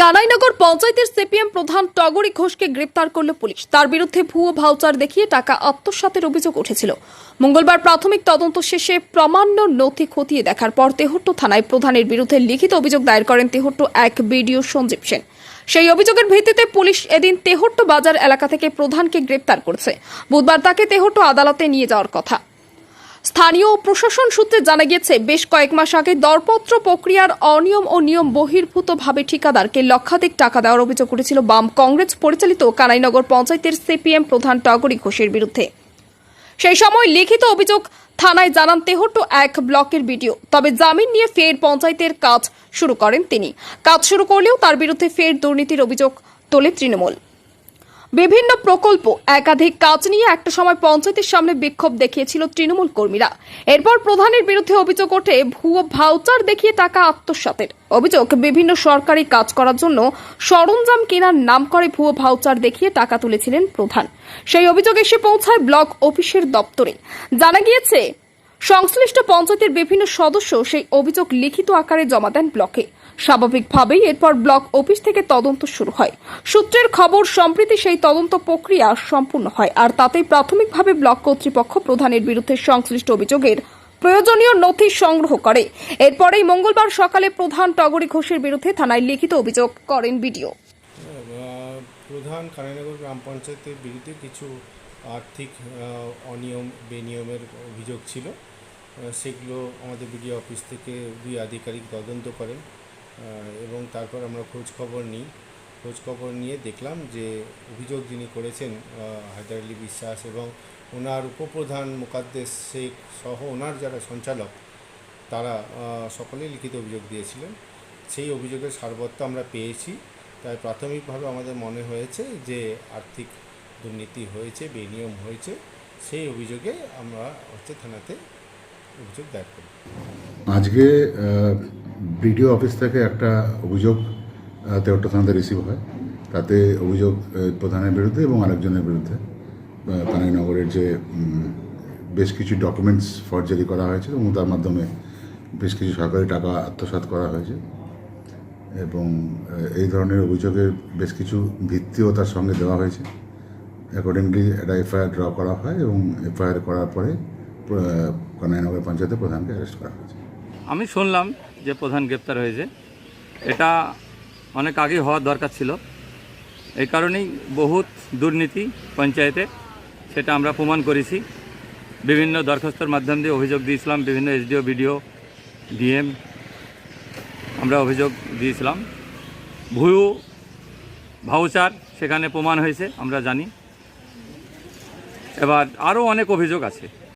কানাইনগর পঞ্চায়েতের সিপিএম প্রধান টগরী ঘোষকে গ্রেপ্তার করল পুলিশ। তার বিরুদ্ধে ভুয়ো ভাউচার দেখিয়ে টাকা আত্মসাতের অভিযোগ উঠেছিল। মঙ্গলবার প্রাথমিক তদন্ত শেষে প্রমাণ্য নথি খতিয়ে দেখার পর তেহট্ট থানায় প্রধানের বিরুদ্ধে লিখিত অভিযোগ দায়ের করেন তেহট্ট এক বিডিও সঞ্জীব সেন। সেই অভিযোগের ভিত্তিতে পুলিশ এদিন তেহট্ট বাজার এলাকা থেকে প্রধানকে গ্রেপ্তার করেছে। বুধবার তাকে তেহট্ট আদালতে নিয়ে যাওয়ার কথা। স্থানীয় প্রশাসন সূত্রে জানা গিয়েছে, বেশ কয়েক মাস আগে দরপত্র প্রক্রিয়ার অনিয়ম ও নিয়ম বহির্ভূতভাবে ঠিকাদারকে লক্ষাধিক টাকা দেওয়ার অভিযোগ উঠেছিল বাম কংগ্রেস পরিচালিত কানাইনগর পঞ্চায়েতের সিপিএম প্রধান টগরী ঘোষের বিরুদ্ধে। সেই সময় লিখিত অভিযোগ থানায় জানান তেহট্ট এক ব্লকের ভিডিও তবে জামিন নিয়ে ফের পঞ্চায়েতের কাজ শুরু করেন তিনি। কাজ শুরু করলেও তার বিরুদ্ধে ফের দুর্নীতির অভিযোগ তোলে তৃণমূল। বিভিন্ন প্রকল্প, একাধিক কাজ নিয়ে একটা সময় পঞ্চায়েতের সামনে বিক্ষোভ দেখিয়েছিল তৃণমূল কর্মীরা। এরপর প্রধানের বিরুদ্ধে অভিযোগ ওঠে, ভুয়ো ভাউচার দেখিয়ে টাকা আত্মসাতের। অভিযোগ, বিভিন্ন সরকারি কাজ করার জন্য সরঞ্জাম কেনার নাম করে ভুয়ো ভাউচার দেখিয়ে টাকা তুলেছিলেন প্রধান। সেই অভিযোগ এসে পৌঁছায় ব্লক অফিসের দপ্তরে। জানা গিয়েছে সংশ্লিষ্ট পঞ্চায়েতের বিভিন্ন সদস্য সেই অভিযোগ লিখিত আকারে জমা দেন ব্লকে। স্বাভাবিকভাবেই এরপর ব্লক অফিস থেকে তদন্ত শুরু হয়। সূত্রের খবর, সম্প্রতি সেই তদন্ত প্রক্রিয়া সম্পূর্ণ হয় আর তাতেই প্রাথমিকভাবে ব্লক কর্তৃপক্ষ প্রধানের বিরুদ্ধে সংশ্লিষ্ট অভিযোগের প্রয়োজনীয় নথি সংগ্রহ করে। এরপরেই মঙ্গলবার সকালে প্রধান টগরী ঘোষের বিরুদ্ধে থানায় লিখিত অভিযোগ করেন বিডিও। প্রধান কানাইনগর গ্রাম পঞ্চায়েতের বিরুদ্ধে কিছু আর্থিক অনিয়ম, বেনিয়মের অভিযোগ ছিল। সেগুলো আমাদের বিডিও অফিস থেকে দুই আধিকারিক তদন্ত করেন এবং তারপর আমরা খোঁজ খবর নিই। খোঁজ খবর নিয়ে দেখলাম যে অভিযোগ যিনি করেছেন হায়দার আলী বিশ্বাস এবং ওনার উপপ্রধান মুকাদ্দেস শেখ সহ ওনার যারা সঞ্চালক, তারা সকলেই লিখিত অভিযোগ দিয়েছিলেন। সেই অভিযোগের সারবত্ত আমরা পেয়েছি। তাই প্রাথমিকভাবে আমাদের মনে হয়েছে যে আর্থিক দুর্নীতি হয়েছে বেনিয়ম হয়েছে সেই অভিযোগে আমরা হচ্ছে থানাতে অভিযোগ দায়ের করি। আজকে বিডিও অফিস থেকে একটা অভিযোগ তেহট্ট থানাতে রিসিভ হয়। তাতে অভিযোগ প্রধানের বিরুদ্ধে এবং আরেকজনের বিরুদ্ধে। আহ, যে বেশ কিছু ডকুমেন্টস ফর্জারি করা হয়েছে এবং তার মাধ্যমে বেশ কিছু সরকারি টাকা আত্মসাৎ করা হয়েছে। এবং এই ধরনের অভিযোগের বেশ কিছু ভিত্তিও তার সঙ্গে দেওয়া হয়েছে। অ্যাকর্ডিংলি একটা এফআইআর ড্র করা হয় এবং এফআইআর করার পরে কানাইনগর পঞ্চায়েতের প্রধানকে অ্যারেস্ট করা হয়েছে। আমি শুনলাম যে প্রধান গ্রেপ্তার হয়েছে। এটা অনেক আগেই হওয়ার দরকার ছিল। এই কারণেই বহুত দুর্নীতি পঞ্চায়েতে, সেটা আমরা প্রমাণ করেছি। বিভিন্ন দরখাস্তর মাধ্যম দিয়ে অভিযোগ দিয়েছিলাম, বিভিন্ন এসডিও, বিডিও, ডিএম, আমরা অভিযোগ দিয়েছিলাম। ভুয়ো ভাউচার সেখানে প্রমাণ হয়েছে, আমরা জানি। এবার আরও অনেক অভিযোগ আছে।